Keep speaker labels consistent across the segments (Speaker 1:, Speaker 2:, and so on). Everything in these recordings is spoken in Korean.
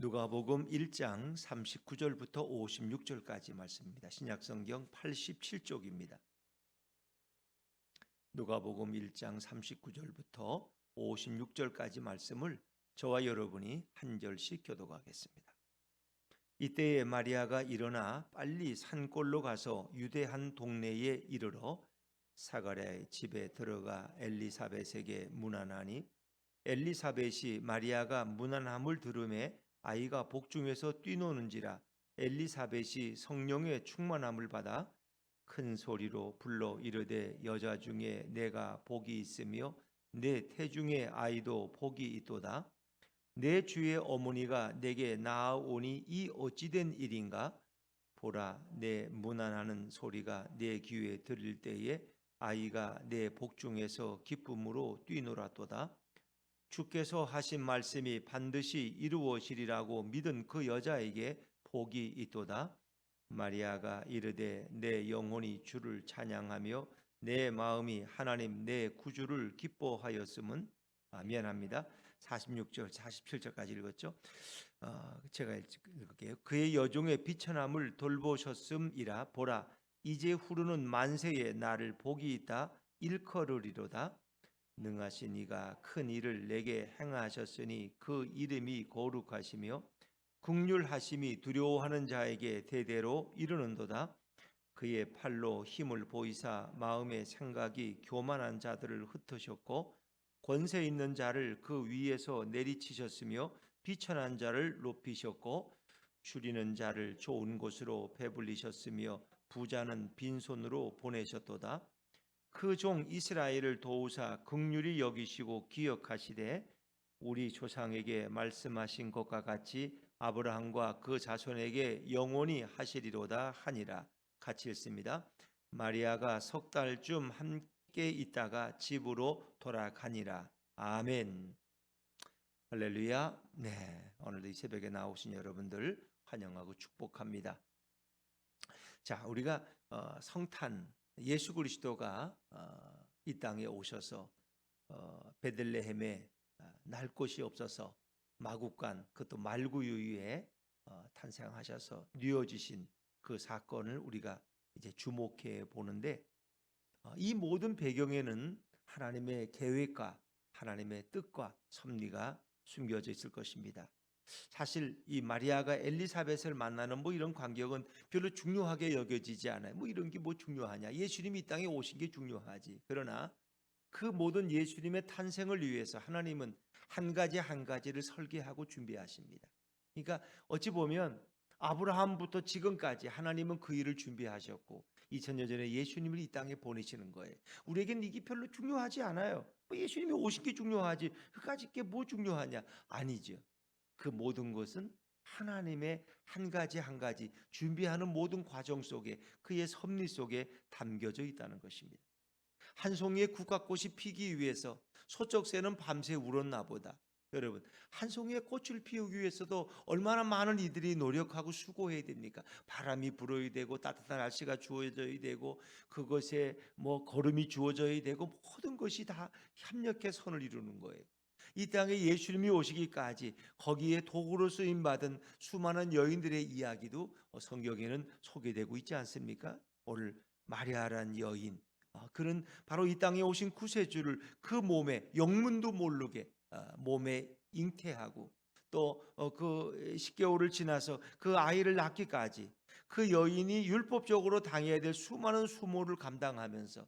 Speaker 1: 누가복음 1장 39절부터 56절까지 말씀입니다. 신약성경 87쪽입니다. 누가복음 1장 39절부터 56절까지 말씀을 저와 여러분이 한 절씩 교독하겠습니다. 이때에 마리아가 일어나 빨리 산골로 가서 유대 한 동네에 이르러 사가랴의 집에 들어가 엘리사벳에게 문안하니 엘리사벳이 마리아가 문안함을 들음에 아이가 복중에서 뛰노는지라 엘리사벳이 성령의 충만함을 받아 큰 소리로 불러 이르되 여자 중에 내가 복이 있으며 내 태중의 아이도 복이 있도다. 내 주의 어머니가 내게 나아오니 이 어찌된 일인가? 보라 내 문안하는 소리가 내 귀에 들릴 때에 아이가 내 복중에서 기쁨으로 뛰놀았도다 주께서 하신 말씀이 반드시 이루어지리라고 믿은 그 여자에게 복이 있도다. 마리아가 이르되 내 영혼이 주를 찬양하며 내 마음이 하나님 내 구주를 기뻐하였음은 아, 미안합니다. 46절, 47절까지 읽었죠. 어, 제가 읽을게요. 그의 여종의 비천함을 돌보셨음이라 보라 이제 후르는 만세에 나를 복이 있다 일컬으리로다. 능하신 이가 큰 일을 내게 행하셨으니 그 이름이 거룩하시며 국률하심이 두려워하는 자에게 대대로 이르는도다. 그의 팔로 힘을 보이사 마음의 생각이 교만한 자들을 흩으셨고 권세 있는 자를 그 위에서 내리치셨으며 비천한 자를 높이셨고 줄이는 자를 좋은 곳으로 배불리셨으며 부자는 빈손으로 보내셨도다. 그 종 이스라엘을 도우사 극률이 여기시고 기억하시되 우리 조상에게 말씀하신 것과 같이 아브라함과 그 자손에게 영원히 하시리로다 하니라 같이 읽습니다. 마리아가 석 달쯤 함께 있다가 집으로 돌아가니라. 아멘. 할렐루야. 네. 오늘도 이 새벽에 나오신 여러분들 환영하고 축복합니다. 자, 우리가 어, 성탄 예수 그리스도가 어, 이 땅에 오셔서 어, 베들레헴에 어, 날 곳이 없어서 마국간 그것도 말구유에 어, 탄생하셔서 뉘어지신 그 사건을 우리가 이제 주목해 보는데 어, 이 모든 배경에는 하나님의 계획과 하나님의 뜻과 섭리가 숨겨져 있을 것입니다. 사실 이 마리아가 엘리사벳을 만나는 뭐 이런 관계는 별로 중요하게 여겨지지 않아요. 뭐 이런 게 뭐 중요하냐? 예수님이 이 땅에 오신 게 중요하지. 그러나 그 모든 예수님의 탄생을 위해서 하나님은 한 가지 한 가지를 설계하고 준비하십니다. 그러니까 어찌 보면 아브라함부터 지금까지 하나님은 그 일을 준비하셨고 2000년 전에 예수님을 이 땅에 보내시는 거예요. 우리에겐 이게 별로 중요하지 않아요. 뭐 예수님이 오신 게 중요하지. 그까짓 게뭐 중요하냐? 아니죠. 그 모든 것은 하나님의 한 가지 한 가지 준비하는 모든 과정 속에 그의 섭리 속에 담겨져 있다는 것입니다. 한 송이의 국화꽃이 피기 위해서 소쩍새는 밤새 울었나 보다. 여러분, 한 송이의 꽃을 피우기 위해서도 얼마나 많은 이들이 노력하고 수고해야 됩니까? 바람이 불어야 되고 따뜻한 날씨가 주어져야 되고 그것에 뭐 걸음이 주어져야 되고 모든 것이 다 협력해 선을 이루는 거예요. 이 땅에 예수님이 오시기까지 거기에 도구로 쓰임 받은 수많은 여인들의 이야기도 성경에는 소개되고 있지 않습니까? 오늘 마리아란 여인 아, 그는 바로 이 땅에 오신 구세주를 그 몸에 영문도 모르게 아, 몸에 잉태하고 또 그 10개월을 지나서 그 아이를 낳기까지 그 여인이 율법적으로 당해야 될 수많은 수모를 감당하면서 어,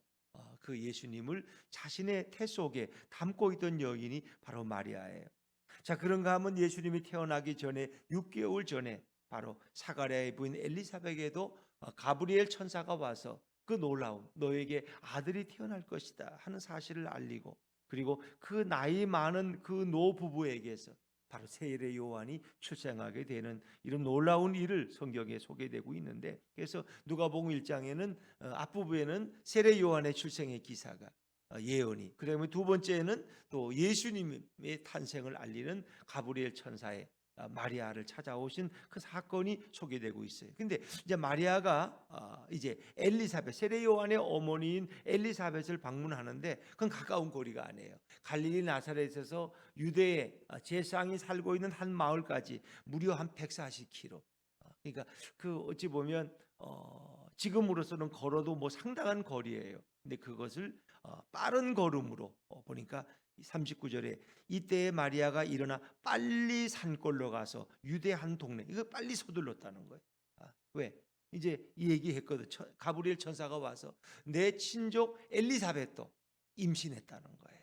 Speaker 1: 그 예수님을 자신의 태 속에 담고 있던 여인이 바로 마리아예요. 자, 그런가 하면 예수님이 태어나기 전에 6개월 전에 바로 사가랴의 부인 엘리사벳에도 어, 가브리엘 천사가 와서 그 놀라운 너에게 아들이 태어날 것이다 하는 사실을 알리고 그리고 그 나이 많은 그 노 부부에게서 바로 세례 요한이 출생하게 되는 이런 놀라운 일을 성경에 소개되고 있는데 그래서 누가복음 1장에는 어, 앞부분에는 세례 요한의 출생의 기사가 어, 예언이 그다음에 두 번째는 또 예수님의 탄생을 알리는 가브리엘 천사의 아, 마리아를 찾아오신 그 사건이 소개되고 있어요. 근데 이제 마리아가 아, 이제 엘리사벳 세례 요한의 어머니인 엘리사벳을 방문하는데 그건 가까운 거리가 아니에요. 갈릴리 나사렛에서 유대의 아, 제사장이 살고 있는 한 마을까지 무려 한 140km. 그러니까 그 어찌 보면 어, 지금으로서는 걸어도 뭐 상당한 거리예요. 근데 그것을 어, 빠른 걸음으로 어, 보니까 39절에 이때에 마리아가 일어나 빨리 산골로 가서 유대 한 동네 이거 빨리 서둘렀다는 거예요. 아, 왜? 이제 이 얘기했거든. 천- 가브리엘 천사가 와서 내 친족 엘리사벳도 임신했다는 거예요.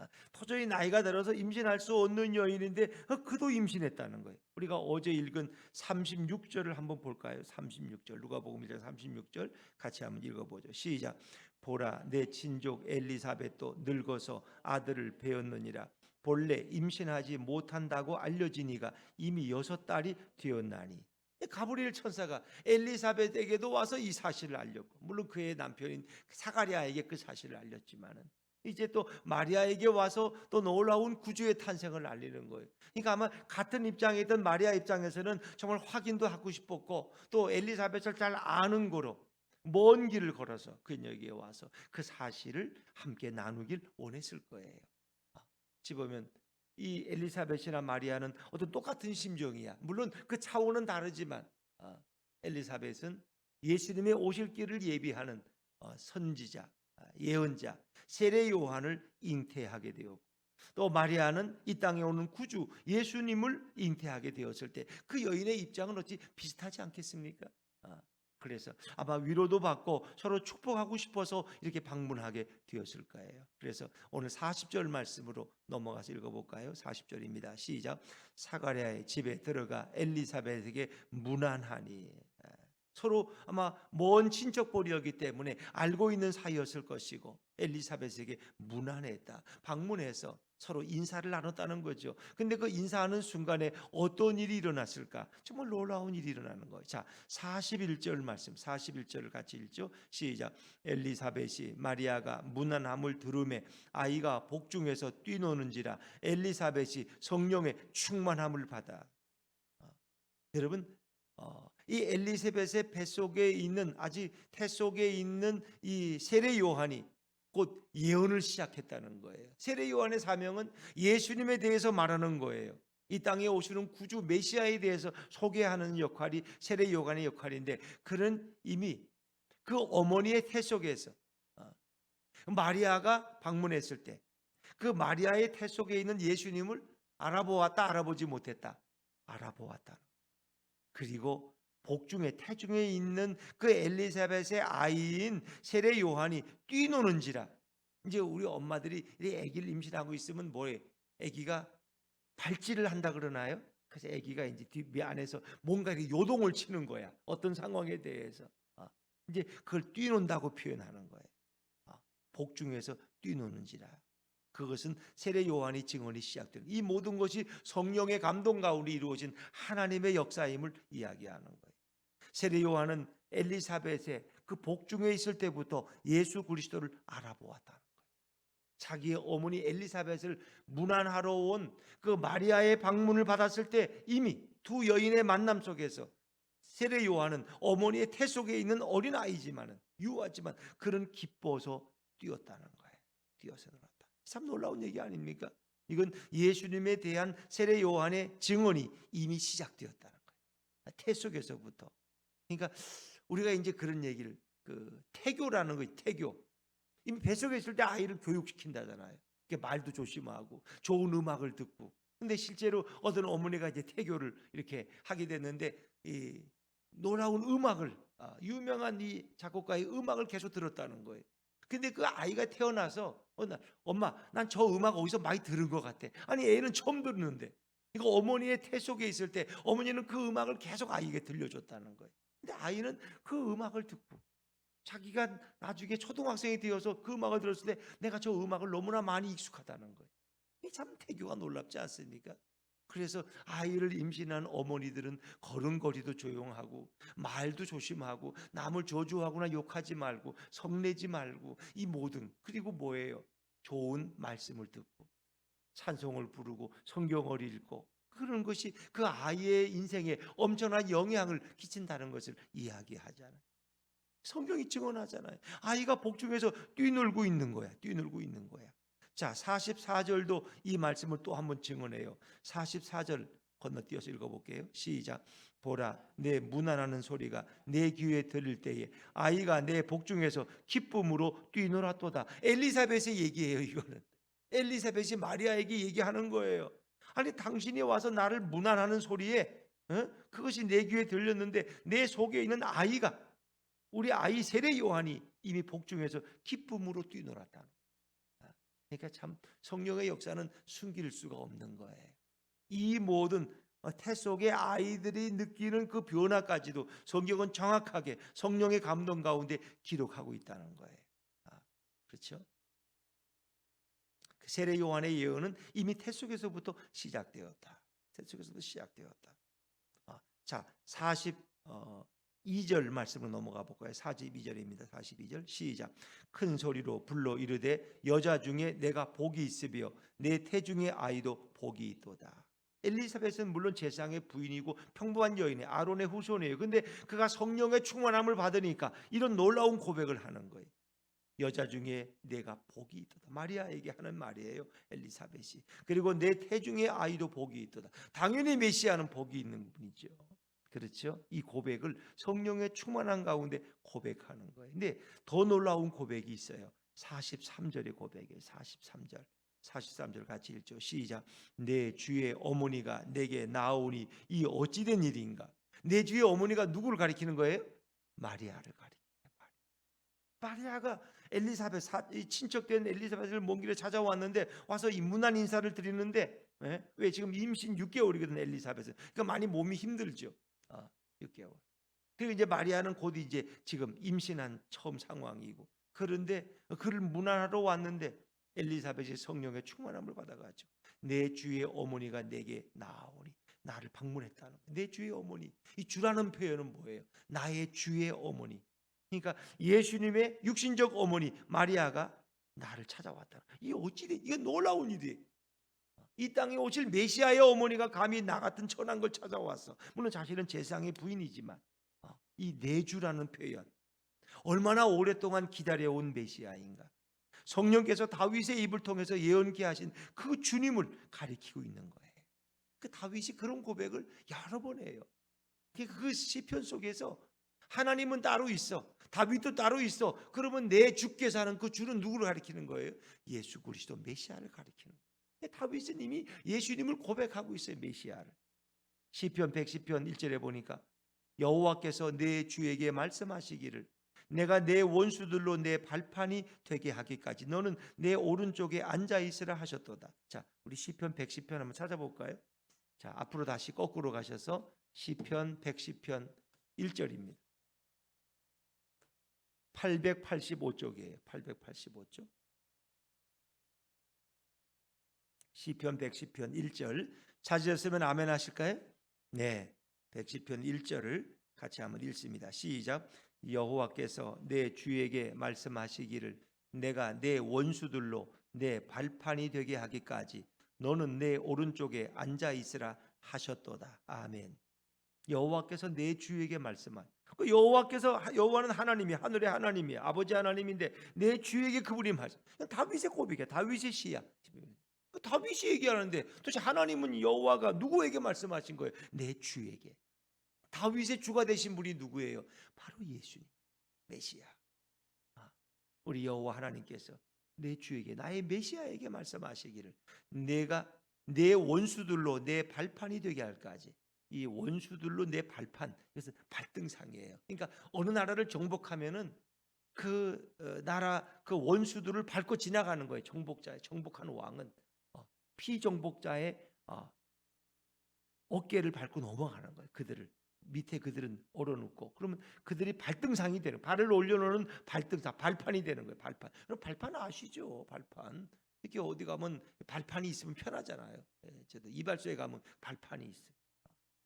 Speaker 1: 아, 도저히 나이가 들어서 임신할 수 없는 여인인데 어, 그도 임신했다는 거예요. 우리가 어제 읽은 36절을 한번 볼까요? 36절 누가복음 1장 36절 같이 한번 읽어보죠. 시작. 보라 내 친족 엘리사벳도 늙어서 아들을 배었느니라. 본래 임신하지 못한다고 알려지니가 이미 여섯 달이 되었나니. 가브리엘 천사가 엘리사벳에게도 와서 이 사실을 알렸고 물론 그의 남편인 사가랴에게 그 사실을 알렸지만은 이제 또 마리아에게 와서 또 놀라운 구주의 탄생을 알리는 거예요. 그러니까 아마 같은 입장에 있던 마리아 입장에서는 정말 확인도 하고 싶었고 또 엘리사벳을 잘 아는 거로 먼 길을 걸어서 그녀에게 와서 그 사실을 함께 나누길 원했을 거예요. 보면 이 엘리사벳이나 마리아는 어떤 똑같은 심정이야. 물론 그 차원은 다르지만 아, 엘리사벳은 예수님의 오실 길을 예비하는 어, 선지자, 아, 예언자, 세례 요한을 잉태하게 되었고 또 마리아는 이 땅에 오는 구주 예수님을 잉태하게 되었을 때 그 여인의 입장은 어찌 비슷하지 않겠습니까? 아, 그래서 아마 위로도 받고 서로 축복하고 싶어서 이렇게 방문하게 되었을 거예요. 그래서 오늘 40절 말씀으로 넘어가서 읽어볼까요? 40절입니다. 시작. 사가랴의 집에 들어가 엘리사벳에게 아, 서로 아마 먼 친척벌이었기 때문에 알고 있는 사이였을 것이고 엘리사벳에게 문안했다. 방문해서 서로 인사를 나눴다는 거죠. 근데 그 인사하는 순간에 어떤 일이 일어났을까? 정말 놀라운 일이 일어나는 거예요. 자, 41절 말씀, 41절을 같이 읽죠. 시작. 엘리사벳이 마리아가 문안함을 들음에 아이가 복중에서 뛰노는지라 엘리사벳이 성령의 충만함을 받아. 어, 여러분, 어, 이 엘리사벳의 뱃속에 있는 아직 태 속에 있는 이 세례 요한이 곧 예언을 시작했다는 거예요. 세례 요한의 사명은 예수님에 대해서 말하는 거예요. 이 땅에 오시는 구주 메시아에 대해서 소개하는 역할이 세례 요한의 역할인데 그는 이미 그 어머니의 태 속에서 어, 마리아가 방문했을 때 그 마리아의 태 속에 있는 예수님을 알아보았다 알아보지 못했다 알아보았다 그리고 복중에 태중에 있는 그 엘리사벳의 아이인 세례 요한이 뛰노는지라. 이제 우리 엄마들이 이 아기를 임신하고 있으면 뭐해? 아기가 발질을 한다 그러나요? 그래서 아기가 이제 뒤 안에서 뭔가 이렇게 요동을 치는 거야. 어떤 상황에 대해서. 아, 이제 그걸 뛰논다고 표현하는 거예요. 아, 복중에서 뛰노는지라. 그것은 세례 요한의 증언이 시작되는 이 모든 것이 성령의 감동 가운데 이루어진 하나님의 역사임을 이야기하는 거예요. 세례 요한은 엘리사벳의 그 복중에 있을 때부터 예수 그리스도를 알아보았다는 거예요. 자기의 어머니 엘리사벳을 문안하러 온 그 마리아의 방문을 받았을 때 이미 두 여인의 만남 속에서 세례 요한은 어머니의 태 속에 있는 어린 아이지만은 유하지만 그런 기뻐서 뛰었다는 거예요. 뛰어서 들어왔다. 참 놀라운 얘기 아닙니까? 이건 예수님에 대한 세례 요한의 증언이 이미 시작되었다는 거예요. 태 속에서부터. 그러니까 우리가 이제 그런 얘기를 그 태교라는 거 태교. 이미 뱃속에 있을 때 아이를 교육시킨다잖아요. 이렇게 말도 조심하고 좋은 음악을 듣고. 근데 실제로 어떤 어머니가 이제 태교를 이렇게 하게 됐는데 이 놀라운 음악을 아, 유명한 이 작곡가의 음악을 계속 들었다는 거예요. 근데 그 아이가 태어나서 어, 나, 엄마 난 저 음악 어디서 많이 들은 것 같아. 아니 애는 처음 듣는데 이거 어머니의 태 속에 있을 때 어머니는 그 음악을 계속 아이에게 들려줬다는 거예요. 근데 아이는 그 음악을 듣고 자기가 나중에 초등학생이 되어서 그 음악을 들었을 때 내가 저 음악을 너무나 많이 익숙하다는 거예요. 참 태교가 놀랍지 않습니까? 그래서 아이를 임신한 어머니들은 걸음걸이도 조용하고 말도 조심하고 남을 저주하거나 욕하지 말고 성내지 말고 이 모든 그리고 뭐예요? 좋은 말씀을 듣고 찬송을 부르고 성경을 읽고 그 그런 것이 그 아이의 인생에 엄청난 영향을 끼친다는 것을 이야기하잖아요. 성경이 증언하잖아요. 아이가 복중에서 뛰놀고 있는 거야. 뛰놀고 있는 거야. 자, 44절도 이 말씀을 또 한번 증언해요. 44절 건너뛰어서 읽어볼게요. 시작. 보라, 내 무난하는 소리가 내 귀에 들릴 때에 아이가 내 복중에서 기쁨으로 뛰놀았도다. 엘리사벳의 얘기예요, 이거는. 엘리사벳이 마리아에게 얘기하는 거예요. 아니 당신이 와서 나를 무난하는 소리에 어? 그것이 내 귀에 들렸는데 내 속에 있는 아이가 우리 아이 세례 요한이 이미 복중에서 기쁨으로 뛰놀았다. 그러니까 참 성령의 역사는 숨길 수가 없는 거예요. 이 모든 어, 태 속의 아이들이 느끼는 그 변화까지도 성경은 정확하게 성령의 감동 가운데 기록하고 있다는 거예요. 아, 그렇죠? 그 세례 요한의 예언은 이미 태 속에서부터 시작되었다. 태 속에서부터 시작되었다. 아, 자, 40 어, 2절 말씀으로 넘어가 볼까요? 42절입니다. 42절 시작. 큰 소리로 불러 이르되 여자 중에 내가 복이 있으며 내 태중의 아이도 복이 있도다. 엘리사벳은 물론 제상의 부인이고 평범한 여인의 아론의 후손이에요. 근데 그가 성령의 충만함을 받으니까 이런 놀라운 고백을 하는 거예요. 여자 중에 내가 복이 있도다. 마리아에게 하는 말이에요. 엘리사벳이. 그리고 내 태중의 아이도 복이 있도다. 당연히 메시아는 복이 있는 분이죠. 그렇죠? 이 고백을 성령의 충만한 가운데 고백하는 거예요. 근데 더 놀라운 고백이 있어요. 43절의 고백이에요. 43절. 43절 같이 읽죠. 시작. 내 주의 어머니가 내게 나오니 이 어찌된 일인가? 내 주의 어머니가 누구를 가리키는 거예요? 마리아를 가리키는 거예요. 마리아가 엘리사벳 사, 이 친척된 엘리사벳을 먼 길에 찾아왔는데 와서 이 문안 인사를 드리는데 예? 왜 지금 임신 6개월이거든 엘리사벳은. 그러니까 많이 몸이 힘들죠. 아, 6개월. 그리고 이제 마리아는 곧 이제 지금 임신한 처음 상황이고 그런데 그를 문안하러 왔는데 엘리사벳이 성령의 충만함을 받아가죠. 내 주의 어머니가 내게 나오니 나를 방문했다는. 내 주의 어머니. 이 주라는 표현은 뭐예요? 나의 주의 어머니. 그러니까 예수님의 육신적 어머니 마리아가 나를 찾아왔다. 이 어찌 돼? 이건 놀라운 일이에요. 이 땅에 오실 메시아의 어머니가 감히 나 같은 천한 걸 찾아왔어. 물론 자신은 제상의 부인이지만 어, 이 내주라는 표현 얼마나 오랫동안 기다려온 메시아인가. 성령께서 다윗의 입을 통해서 예언케 하신 그 주님을 가리키고 있는 거예요. 그 다윗이 그런 고백을 여러 번 해요. 그 시편 속에서 하나님은 따로 있어. 다윗도 따로 있어. 그러면 내 주께서 하는 그 주는 누구를 가리키는 거예요? 예수 그리스도 메시아를 가리키는. 다윗은 이미 예수님을 고백하고 있어요. 메시아를. 시편 110편 1절에 보니까 여호와께서 내 주에게 말씀하시기를 내가 내 원수들로 내 발판이 되게 하기까지 너는 내 오른쪽에 앉아 있으라 하셨도다. 자, 우리 시편 110편 한번 찾아볼까요? 자, 앞으로 다시 거꾸로 가셔서 시편 110편 1절입니다. 885쪽이에요. 885쪽. 시편 110편 1절 찾으셨으면 아멘 하실까요? 네. 110편 1절을 같이 한번 읽습니다. 시작. 여호와께서 내 주에게 말씀하시기를 내가 내 원수들로 내 발판이 되게 하기까지 너는 내 오른쪽에 앉아 있으라 하셨도다. 아멘. 여호와께서 내 주에게 말씀한 그 여호와께서 여호와는 하나님이 하늘의 하나님이 아버지 하나님인데 내 주에게 그분이 말씀. 다윗의 고백이야. 다윗의 시야. 그 다윗이 얘기하는데 도대체 하나님은 여호와가 누구에게 말씀하신 거예요? 내 주에게. 다윗의 주가 되신 분이 누구예요? 바로 예수님, 메시아. 아, 우리 여호와 하나님께서 내 주에게 나의 메시아에게 말씀하시기를 내가 내 원수들로 내 발판이 되게 할까지 이 원수들로 내 발판 그래서 발등상이에요. 그러니까 어느 나라를 정복하면은 그 어, 나라 그 원수들을 밟고 지나가는 거예요. 정복자의 정복하는 왕은 어, 피정복자의 어, 어깨를 밟고 넘어가는 거예요. 그들을 밑에 그들은 얼어눕고 그러면 그들이 발등상이 되는 발을 올려놓는 발등상 발판이 되는 거예요. 발판. 그럼 발판 아시죠? 발판. 이렇게 어디 가면 발판이 있으면 편하잖아요. 예, 저도 이발소에 가면 발판이 있어요.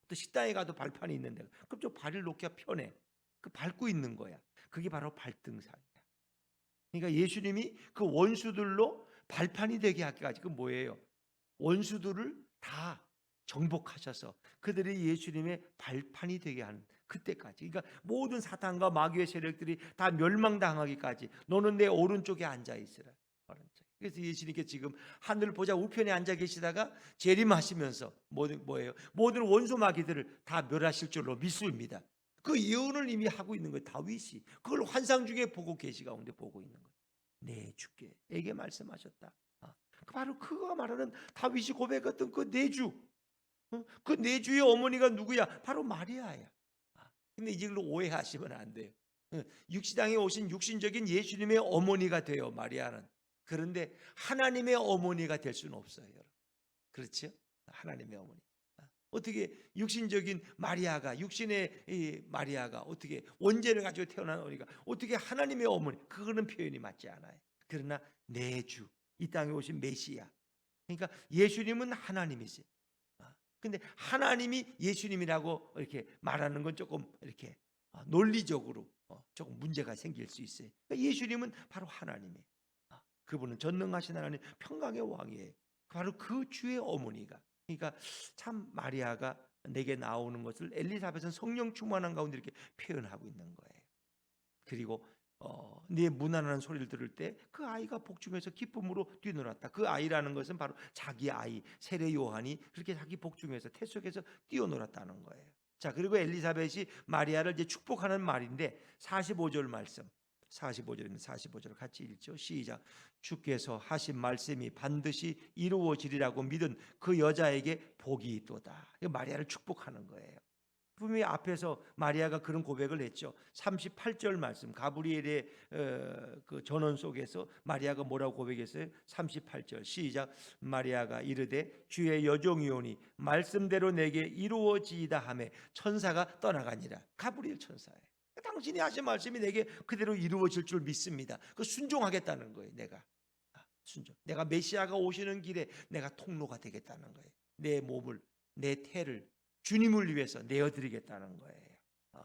Speaker 1: 또 식당에 가도 발판이 있는데 그럼 좀 발을 놓기가 편해. 그 밟고 있는 거야. 그게 바로 발등상이야. 그러니까 예수님이 그 원수들로 발판이 되게 하기까지 그 뭐예요? 원수들을 다 정복하셔서 그들이 예수님의 발판이 되게 하는 그때까지 그러니까 모든 사탄과 마귀의 세력들이 다 멸망당하기까지 너는 내 오른쪽에 앉아 있으라 오른쪽. 그래서 예수님께 지금 하늘 보자 우편에 앉아 계시다가 재림하시면서 모든 뭐예요 모든 원수 마귀들을 다 멸하실 줄로 믿습니다 그 예언을 이미 하고 있는 거예요 다윗이 그걸 환상 중에 보고 계시 가운데 보고 있는 거예요 내 주께에게 말씀하셨다 아, 바로 그가 말하는 다윗이 고백했던 그 내주 어? 그 내주의 어머니가 누구야? 바로 마리아야. 아, 근데 이걸로 오해하시면 안 돼요. 어, 육시당에 오신 육신적인 예수님의 어머니가 돼요, 마리아는. 그런데 하나님의 어머니가 될 수는 없어요, 여러분. 그렇죠? 하나님의 어머니. 아, 어떻게 육신적인 마리아가 육신의 이 마리아가 어떻게 원죄를 가지고 태어난 어머니가 어떻게 하나님의 어머니? 그거는 표현이 맞지 않아요. 그러나 내주 이 땅에 오신 메시아. 그러니까 예수님은 하나님이지. 근데 하나님이 예수님이라고 이렇게 말하는 건 조금 이렇게 어, 논리적으로 어, 조금 문제가 생길 수 있어요. 그러니까 예수님은 바로 하나님이에요. 아, 그분은 전능하신 하나님 평강의 왕이에요. 바로 그 주의 어머니가. 그러니까 참 마리아가 내게 나오는 것을 엘리사벳은 성령 충만한 가운데 이렇게 표현하고 있는 거예요. 그리고 어, 네 무난한 소리를 들을 때 그 아이가 복중에서 기쁨으로 뛰놀았다. 그 아이라는 것은 바로 자기 아이 세례 요한이 그렇게 자기 복중에서 태 속에서 뛰어놀았다는 거예요. 자 그리고 엘리사벳이 마리아를 이제 축복하는 말인데 45절 말씀 45절입니다. 45절 같이 읽죠. 시작. 주께서 하신 말씀이 반드시 이루어지리라고 믿은 그 여자에게 복이 있도다. 마리아를 축복하는 거예요. 분명히 앞에서 마리아가 그런 고백을 했죠. 38절 말씀 가브리엘의 어, 그 전원 속에서 마리아가 뭐라고 고백했어요? 38절 시작 마리아가 이르되 주의 여종이오니 말씀대로 내게 이루어지이다 하매 천사가 떠나가니라. 가브리엘 천사예요. 당신이 하신 말씀이 내게 그대로 이루어질 줄 믿습니다. 그 순종하겠다는 거예요. 내가 아, 순종. 내가 메시아가 오시는 길에 내가 통로가 되겠다는 거예요. 내 몸을 내 태를 주님을 위해서 내어드리겠다는 거예요. 어,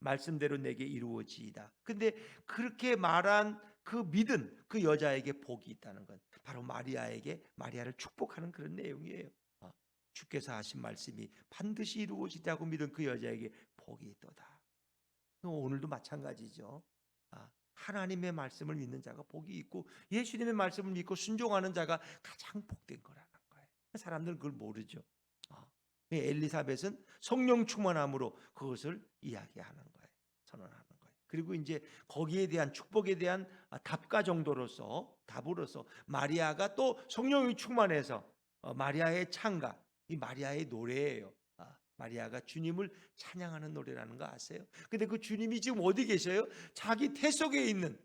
Speaker 1: 말씀대로 내게 이루어지이다. 근데 그렇게 말한 그 믿은 그 여자에게 복이 있다는 건 바로 마리아에게 마리아를 축복하는 그런 내용이에요. 어, 주께서 하신 말씀이 반드시 이루어지다고 믿은 그 여자에게 복이 있도다. 오늘도 마찬가지죠. 아, 하나님의 말씀을 믿는 자가 복이 있고 예수님의 말씀을 믿고 순종하는 자가 가장 복된 거라는 거예요. 사람들은 그걸 모르죠. 엘리사벳은 성령 충만함으로 그것을 이야기하는 거예요. 선언하는 거예요. 그리고 이제 거기에 대한 축복에 대한 답가 정도로서 답으로서 마리아가 또 성령이 충만해서 어, 마리아의 창가 이 마리아의 노래예요. 아, 마리아가 주님을 찬양하는 노래라는 거 아세요? 근데 그 주님이 지금 어디 계셔요? 자기 태 속에 있는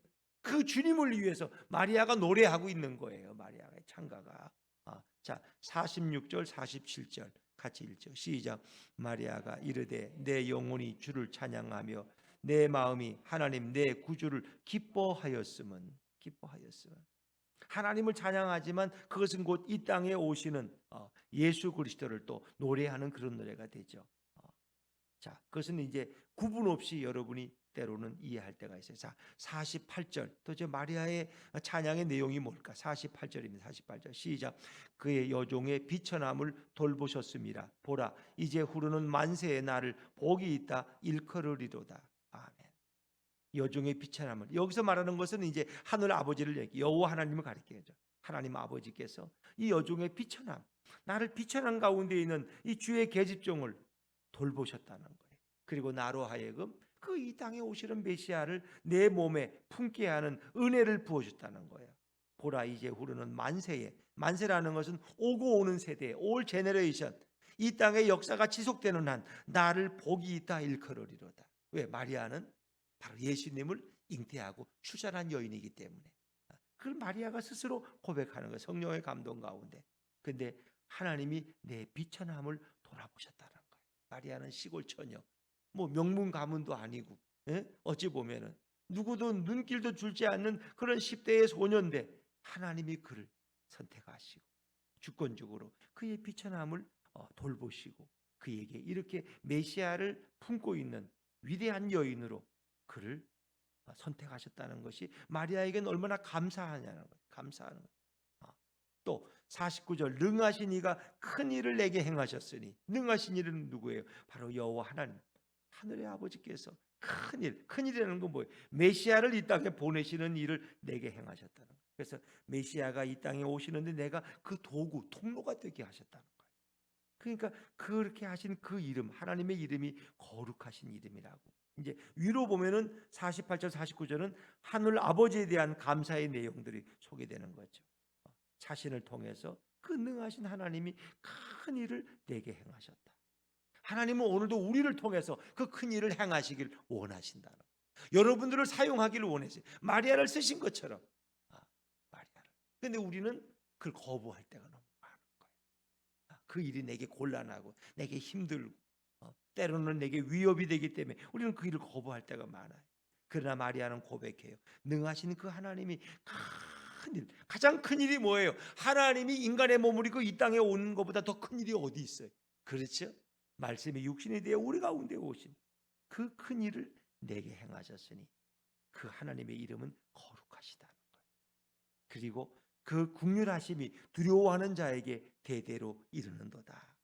Speaker 1: 그 주님을 위해서 마리아가 노래하고 있는 거예요. 마리아의 창가가. 아, 자, 46절, 47절. 같이 읽죠. 시작. 마리아가 이르되 내 영혼이 주를 찬양하며 내 마음이 하나님 내 구주를 기뻐하였음은 기뻐하였음은 하나님을 찬양하지만 그것은 곧 이 땅에 오시는 어, 예수 그리스도를 또 노래하는 그런 노래가 되죠. 어, 자, 그것은 이제 구분 없이 여러분이 때로는 이해할 때가 있어요. 자, 48절. 도저 마리아의 찬양의 내용이 뭘까? 48절입니다. 48절. 시작. 그의 여종의 비천함을 돌보셨습니다. 보라, 이제 후르는 만세의 날을 복이 있다 일컬으리로다. 아멘. 여종의 비천함을 여기서 말하는 것은 이제 하늘 아버지를 얘기, 여호와 하나님을 가리켜죠. 하나님 아버지께서 이 여종의 비천함, 나를 비천한 가운데 있는 이 주의 계집종을 돌보셨다는 거예요. 그리고 나로 하여금 그 이 땅에 오시는 메시아를 내 몸에 품게 하는 은혜를 부어줬다는 거예요. 보라 이제 후르는 만세에 만세라는 것은 오고 오는 세대, 올 제네레이션 이 땅의 역사가 지속되는 한 나를 복이 있다 일컬으리로다. 왜 마리아는 바로 예수님을 잉태하고 출산한 여인이기 때문에. 그 마리아가 스스로 고백하는 거예요. 성령의 감동 가운데. 근데 하나님이 내 비천함을 돌아보셨다는 거예요. 마리아는 시골 처녀, 뭐 명문 가문도 아니고 예? 어찌 보면은 누구도 눈길도 줄지 않는 그런 10대의 소년데 하나님이 그를 선택하시고 주권적으로 그의 비천함을 어, 돌보시고 그에게 이렇게 메시아를 품고 있는 위대한 여인으로 그를 어, 선택하셨다는 것이 마리아에게는 얼마나 감사하냐는 것, 감사하는 것. 어, 또 49절 능하신 이가 큰 일을 내게 행하셨으니 능하신 이는 누구예요? 바로 여호와 하나님 하늘의 아버지께서 큰 일, 큰 일이라는 건 뭐예요? 메시아를 이 땅에 보내시는 일을 내게 행하셨다는 거예요. 그래서 메시아가 이 땅에 오시는데 내가 그 도구, 통로가 되게 하셨다는 거예요. 그러니까 그렇게 하신 그 이름, 하나님의 이름이 거룩하신 이름이라고. 이제 위로 보면은 48절, 49절은 하늘 아버지에 대한 감사의 내용들이 소개되는 거죠. 어, 자신을 통해서 그 능하신 하나님이 큰 일을 내게 행하셨다. 하나님은 오늘도 우리를 통해서 그 큰 일을 행하시길 원하신다는. 여러분들을 사용하기를 원하세요. 마리아를 쓰신 것처럼 아, 마리아를. 근데 우리는 그걸 거부할 때가 너무 많은 거예요. 아, 그 일이 내게 곤란하고 내게 힘들고 어, 때로는 내게 위협이 되기 때문에 우리는 그 일을 거부할 때가 많아요. 그러나 마리아는 고백해요. 능하신 그 하나님이 큰 일, 가장 큰 일이 뭐예요? 하나님이 인간의 몸을 입고 이 땅에 오는 것보다 더 큰 일이 어디 있어요? 그렇죠? 말씀이 육신이 되어 우리 가운데 오신 그 큰 일을 내게 행하셨으니 그 하나님의 이름은 거룩하시다는 거예요. 그리고 그 국률하심이 두려워하는 자에게 대대로 이르는도다.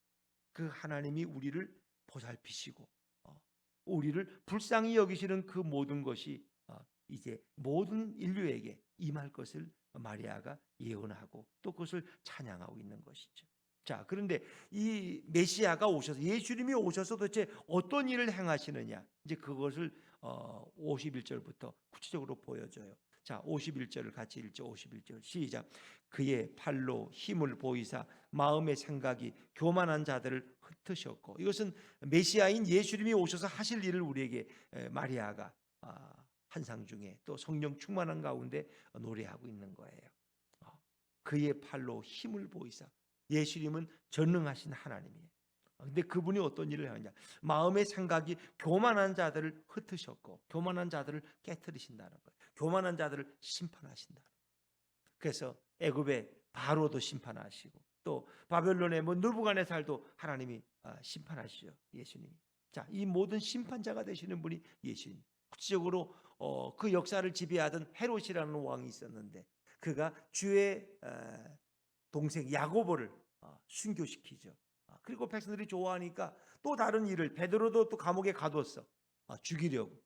Speaker 1: 그 하나님이 우리를 보살피시고 어, 우리를 불쌍히 여기시는 그 모든 것이 어, 이제 모든 인류에게 임할 것을 마리아가 예언하고 또 그것을 찬양하고 있는 것이죠. 자, 그런데 이 메시아가 오셔서 예수님이 오셔서 도대체 어떤 일을 행하시느냐? 이제 그것을 어 51절부터 구체적으로 보여줘요. 자, 51절을 같이 읽죠. 51절 시작. 그의 팔로 힘을 보이사 마음의 생각이 교만한 자들을 흩으셨고 이것은 메시아인 예수님이 오셔서 하실 일을 우리에게 에, 마리아가 아, 환상 중에 또 성령 충만한 가운데 노래하고 있는 거예요. 어, 그의 팔로 힘을 보이사 예수님은 전능하신 하나님이에요. 근데 그분이 어떤 일을 하느냐? 마음의 생각이 교만한 자들을 흩으셨고 교만한 자들을 깨뜨리신다는 거예요. 교만한 자들을 심판하신다. 그래서 애굽의 바로도 심판하시고 또 바벨론의 뭐 느부갓네살도 하나님이 아, 심판하시죠. 예수님이. 자, 이 모든 심판자가 되시는 분이 예수님. 구체적으로 어, 그 역사를 지배하던 헤롯이라는 왕이 있었는데 그가 주의 어, 동생 야고보를 어, 순교시키죠. 어, 그리고 백성들이 좋아하니까 또 다른 일을 베드로도 또 감옥에 가뒀어. 어, 죽이려고.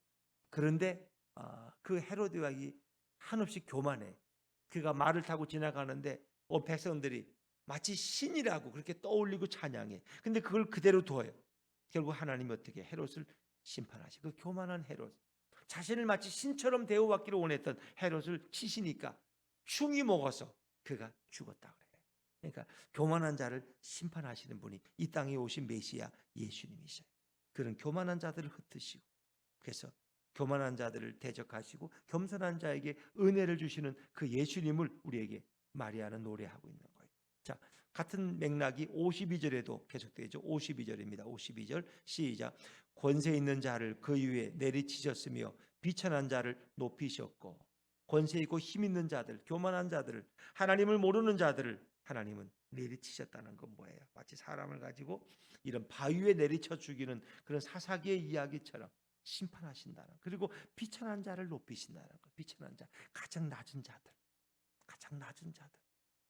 Speaker 1: 그런데 어, 그 헤로드 왕이 한없이 교만해. 그가 말을 타고 지나가는데 어, 백성들이 마치 신이라고 그렇게 떠올리고 찬양해. 근데 그걸 그대로 둬요. 결국 하나님이 어떻게 헤롯을 심판하시. 그 교만한 헤롯. 자신을 마치 신처럼 대우받기를 원했던 헤롯을 치시니까 흉이 먹어서 그가 죽었다 그래요. 그러니까 교만한 자를 심판하시는 분이 이 땅에 오신 메시아 예수님이셔요. 그런 교만한 자들을 흩으시고 그래서 교만한 자들을 대적하시고 겸손한 자에게 은혜를 주시는 그 예수님을 우리에게 마리아는 노래하고 있는 거예요. 자, 같은 맥락이 52절에도 계속되죠. 52절입니다. 52절 시작. 권세 있는 자를 그 위에 내리치셨으며 비천한 자를 높이셨고 권세 있고 힘 있는 자들, 교만한 자들을 하나님을 모르는 자들을 하나님은 내리치셨다는 건 뭐예요? 마치 사람을 가지고 이런 바위에 내리쳐 죽이는 그런 사사기의 이야기처럼 심판하신다는 그리고 비천한 자를 높이신다는 거. 비천한 자, 가장 낮은 자들, 가장 낮은 자들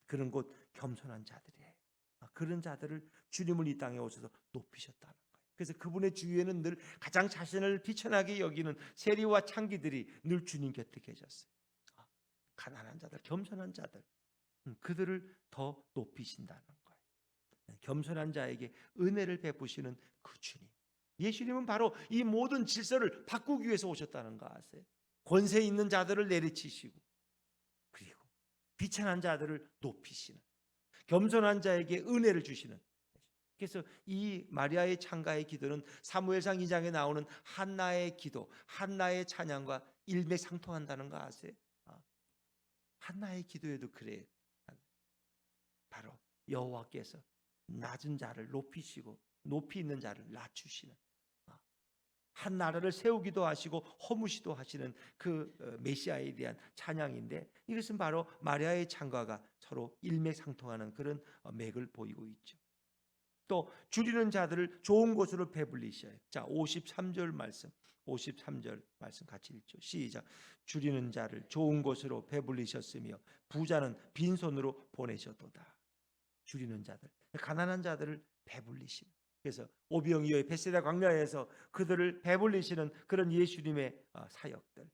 Speaker 1: 그런 곳 겸손한 자들이에요. 아, 그런 자들을 주님을 이 땅에 오셔서 높이셨다는. 그래서 그분의 주위에는 늘 가장 자신을 비천하게 여기는 세리와 창기들이 늘 주님 곁에 계셨어요. 아, 가난한 자들, 겸손한 자들, 음, 그들을 더 높이신다는 거예요. 네, 겸손한 자에게 은혜를 베푸시는 그 주님. 예수님은 바로 이 모든 질서를 바꾸기 위해서 오셨다는 거 아세요? 권세 있는 자들을 내리치시고 그리고 비천한 자들을 높이시는 겸손한 자에게 은혜를 주시는 그래서 이 마리아의 창가의 기도는 사무엘상 2장에 나오는 한나의 기도, 한나의 찬양과 일맥상통한다는 거 아세요? 아, 한나의 기도에도 그래요. 바로 여호와께서 낮은 자를 높이시고 높이 있는 자를 낮추시는 아, 한 나라를 세우기도 하시고 허무시도 하시는 그 어, 메시아에 대한 찬양인데 이것은 바로 마리아의 창과가 서로 일맥상통하는 그런 어, 맥을 보이고 있죠. 또 줄이는 자들을 좋은 곳으로 배불리셔요. 자, 53절 말씀. 53절 말씀 같이 읽죠. 시작. 줄이는 자를 좋은 곳으로 배불리셨으며 부자는 빈손으로 보내셨도다. 줄이는 자들, 가난한 자들을 배불리시는. 그래서 오병이어의 베세다 광야에서 그들을 배불리시는 그런 예수님의 어, 사역들.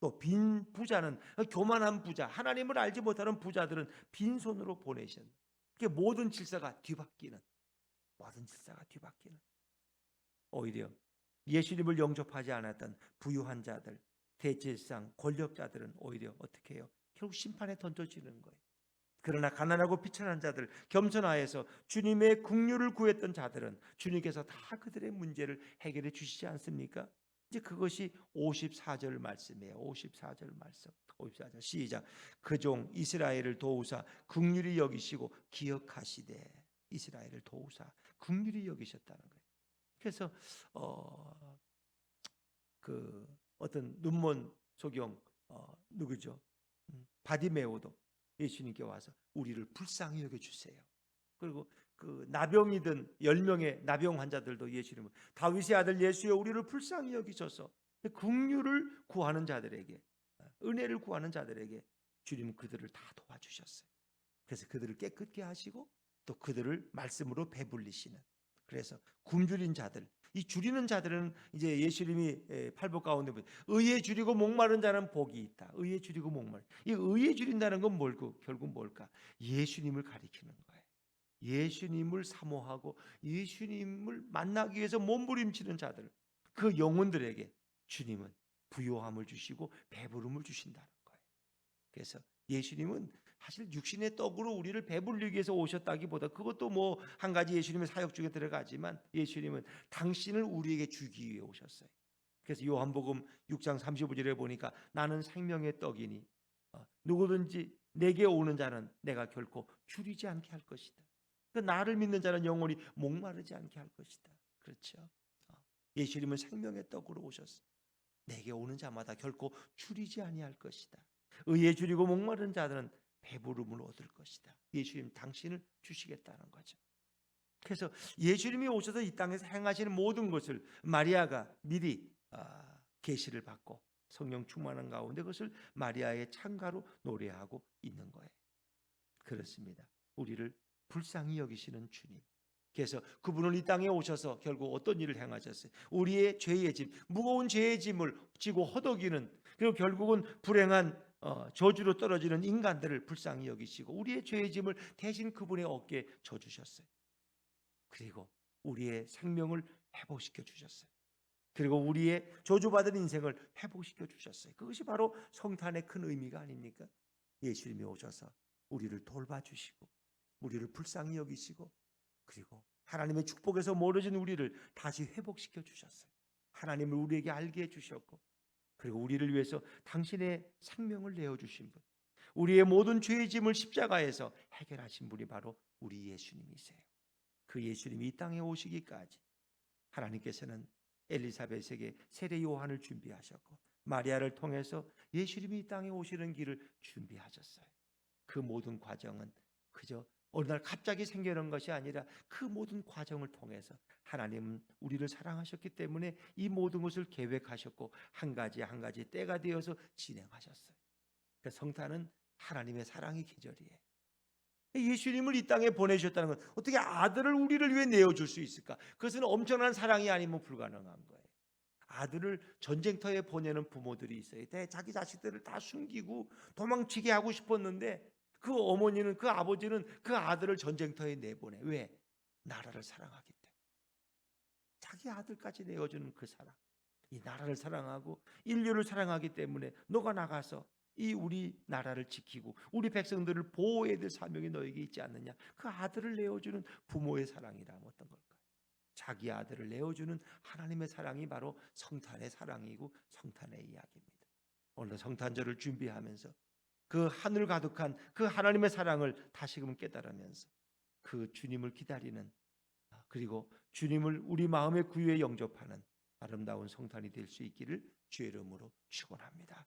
Speaker 1: 또 빈 부자는 어, 교만한 부자, 하나님을 알지 못하는 부자들은 빈손으로 보내신. 그 모든 질서가 뒤바뀌는. 모든 질서가 뒤바뀌는. 오히려 예수님을 영접하지 않았던 부유한 자들, 대제상 권력자들은 오히려 어떻게 해요? 결국 심판에 던져지는 거예요. 그러나 가난하고 비천한 자들, 겸손하여서 주님의 국류를 구했던 자들은 주님께서 다 그들의 문제를 해결해 주시지 않습니까? 이제 그것이 54절 말씀이에요. 54절 말씀. 54절 시작. 그 종 이스라엘을 도우사 국률이 여기시고 기억하시되 이스라엘을 도우사 국률이 여기셨다는 거예요. 그래서 어, 그 어떤 눈먼 소경 어, 누구죠? 음, 바디메오도 예수님께 와서 우리를 불쌍히 여겨 주세요. 그리고 그 나병이든 열 명의 나병 환자들도 예수님을 다윗의 아들 예수여 우리를 불쌍히 여기셔서 긍휼을 구하는 자들에게 은혜를 구하는 자들에게 주님 그들을 다 도와주셨어요. 그래서 그들을 깨끗게 하시고 또 그들을 말씀으로 배불리시는 그래서 굶주린 자들 이 줄이는 자들은 이제 예수님이 에, 팔복 가운데 의에 줄이고 목마른 자는 복이 있다. 의에 줄이고 목마른. 이 의에 줄인다는 건 뭘고 결국 뭘까? 예수님을 가리키는 거예요. 예수님을 사모하고 예수님을 만나기 위해서 몸부림치는 자들 그 영혼들에게 주님은 부요함을 주시고 배부름을 주신다는 거예요. 그래서 예수님은 사실 육신의 떡으로 우리를 배불리기 위해서 오셨다기보다 그것도 뭐 한 가지 예수님의 사역 중에 들어가지만 예수님은 당신을 우리에게 주기 위해 오셨어요. 그래서 요한복음 6장 35절에 보니까 나는 생명의 떡이니 어, 누구든지 내게 오는 자는 내가 결코 줄이지 않게 할 것이다. 그 나를 믿는 자는 영원히 목마르지 않게 할 것이다. 그렇죠? 어, 예수님은 생명의 떡으로 오셨어. 내게 오는 자마다 결코 줄이지 아니할 것이다. 의에 줄이고 목마른 자들은 배부름을 얻을 것이다. 예수님 당신을 주시겠다는 거죠. 그래서 예수님이 오셔서 이 땅에서 행하시는 모든 것을 마리아가 미리 아, 계시를 받고 성령 충만한 가운데 그것을 마리아의 창가로 노래하고 있는 거예요. 그렇습니다. 우리를 불쌍히 여기시는 주님. 그래서 그분은 이 땅에 오셔서 결국 어떤 일을 행하셨어요? 우리의 죄의 짐, 무거운 죄의 짐을 지고 허덕이는 그리고 결국은 불행한 어, 저주로 떨어지는 인간들을 불쌍히 여기시고 우리의 죄의 짐을 대신 그분의 어깨에 져주셨어요. 그리고 우리의 생명을 회복시켜 주셨어요. 그리고 우리의 저주받은 인생을 회복시켜 주셨어요. 그것이 바로 성탄의 큰 의미가 아닙니까? 예수님이 오셔서 우리를 돌봐주시고 우리를 불쌍히 여기시고 그리고 하나님의 축복에서 멀어진 우리를 다시 회복시켜 주셨어요. 하나님을 우리에게 알게 해 주셨고 그리고 우리를 위해서 당신의 생명을 내어 주신 분. 우리의 모든 죄의 짐을 십자가에서 해결하신 분이 바로 우리 예수님이세요. 그 예수님이 이 땅에 오시기까지 하나님께서는 엘리사벳에게 세례 요한을 준비하셨고 마리아를 통해서 예수님이 이 땅에 오시는 길을 준비하셨어요. 그 모든 과정은 그저 어느 날 갑자기 생겨난 것이 아니라 그 모든 과정을 통해서 하나님은 우리를 사랑하셨기 때문에 이 모든 것을 계획하셨고 한 가지 한 가지 때가 되어서 진행하셨어요. 그 성탄은 하나님의 사랑의 계절이에요. 예수님을 이 땅에 보내셨다는 건 어떻게 아들을 우리를 위해 내어줄 수 있을까? 그것은 엄청난 사랑이 아니면 불가능한 거예요. 아들을 전쟁터에 보내는 부모들이 있어요. 자기 자식들을 다 숨기고 도망치게 하고 싶었는데 그 어머니는 그 아버지는 그 아들을 전쟁터에 내보내. 왜? 나라를 사랑하기 때문에. 자기 아들까지 내어주는 그 사랑. 이 나라를 사랑하고 인류를 사랑하기 때문에 너가 나가서 이 우리 나라를 지키고 우리 백성들을 보호해야 될 사명이 너에게 있지 않느냐. 그 아들을 내어주는 부모의 사랑이라면 어떤 걸까요? 자기 아들을 내어주는 하나님의 사랑이 바로 성탄의 사랑이고 성탄의 이야기입니다. 오늘 성탄절을 준비하면서 그 하늘 가득한 그 하나님의 사랑을 다시금 깨달으면서 그 주님을 기다리는 아, 그리고 주님을 우리 마음의 구유에 영접하는 아름다운 성탄이 될 수 있기를 주의 이름으로 축원합니다.